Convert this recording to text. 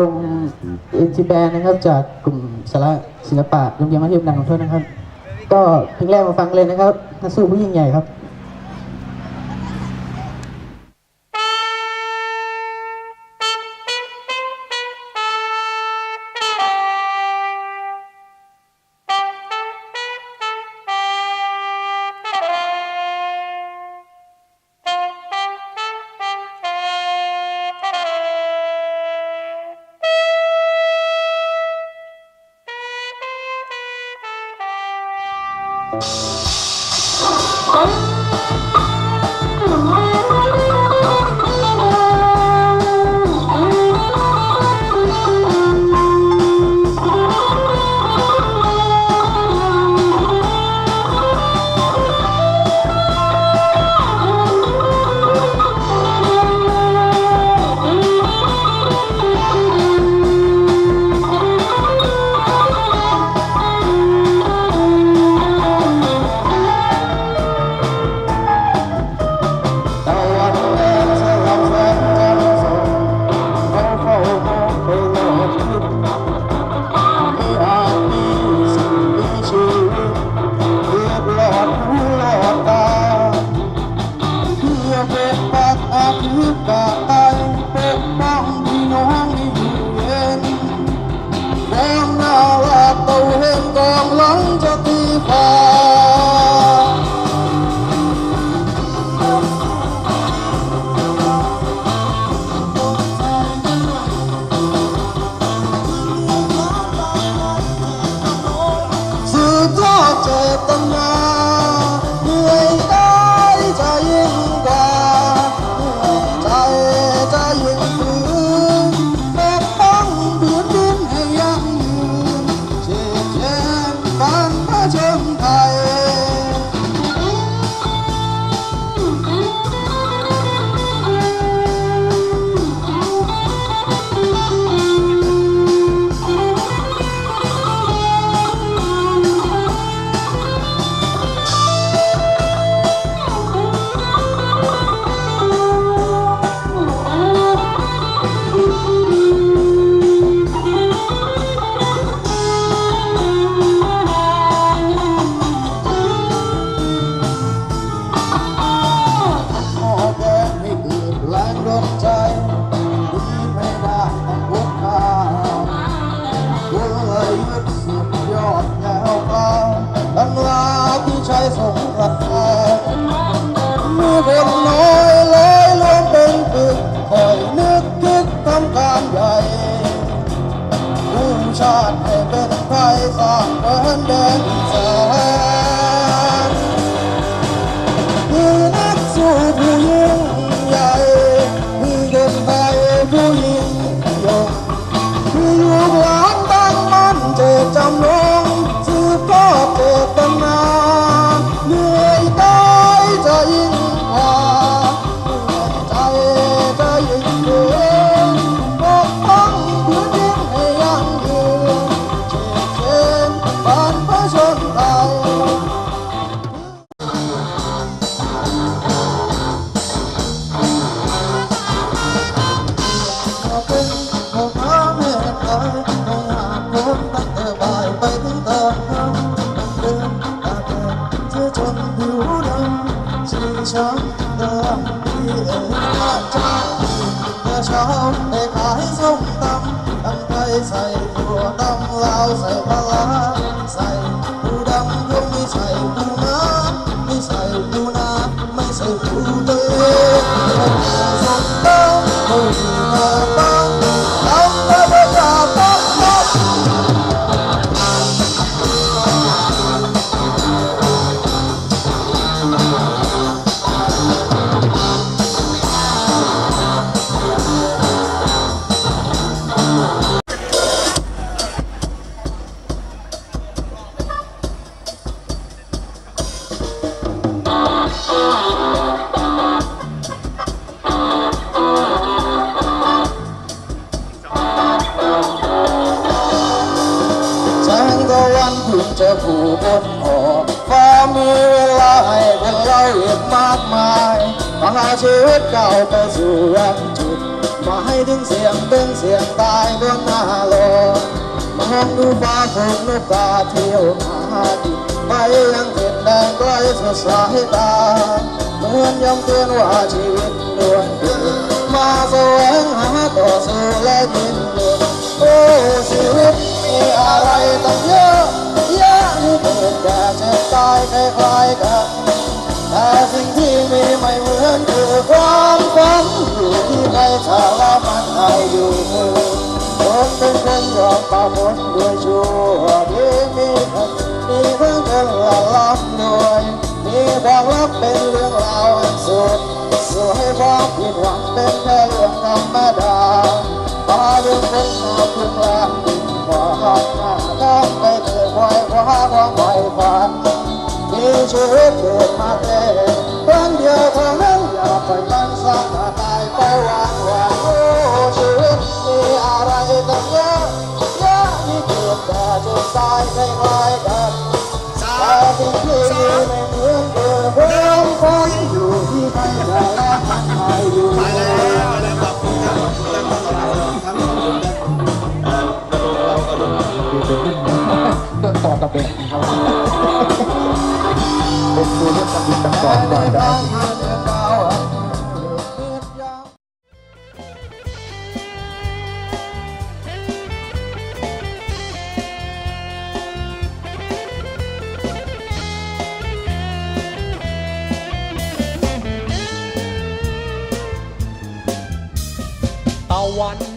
วงเอ็นทีแบนนะครับจากกลุ่มสาระศิลปะโรงเรียนมัธยมดังของโทษนะครับ ก็เพลงแรกมาฟังเลยนะครับนักสู้ผู้ยิ่งใหญ่ครับ Oh. ชัสงกรทามือเนน้อยเลยล้วนเป็นฝึกคอยนึกคิดทำการใหญ่ภูมชาติให้เป็นไทยสร้างเดินเดิน 정부는 지정던 이해하자 처음에 가해 속담 땅가에 살고 땅 라우 살발라 จะผูกบนหอฟ้ามีเวลาให้พวกเราอีกมากมายพาชีวิตเก่าไปสู่ยังจุด มาให้ถึงเสียงเป็นเสียงตายบนหน้าโลกมองดูฟ้าฝนนกกาเที่ยวหาดินไปยังเห็นแดงไกล้สุดสายตาเหมือนย้ำเตือนว่าชีวิตดวงเดียวมาแสวงหาต่อสู้และยินดีโอ้ชีวิตมีอะไรตั้งเยอะแยะที่เกิดแก่เจ็บตายคล้ายๆกัน แต่สิ่งที่มีไม่เหมือนคือความฝันอยู่ที่ใครถ้าว่ามันเอาอยู่คนเป็นคนยอมป่าหมดด้วยชั่วที่มีทั้งมีทั้งกันละลับด้วยมีความลับเป็นเรื่องราวอันสุดสวยความผิดหวังเป็นแค่เรื่องธรรมดาตาเรื่องคนมาพึ่งแรงยิ่งกว่า มีชีวิตเกิดมาแค่ครั้งเดียวเท่านั้นอย่าไปตั้งสักตายไปวันวันโอ้ชีวิตมีอะไรตั้งเยอะแยะที่เกิดแต่จะตายคล้ายๆกันแต่สิ่งที่มีไม่เหมือนเดิมความฝันอยู่ที่ใครจะรักมันให้อยู่ วัน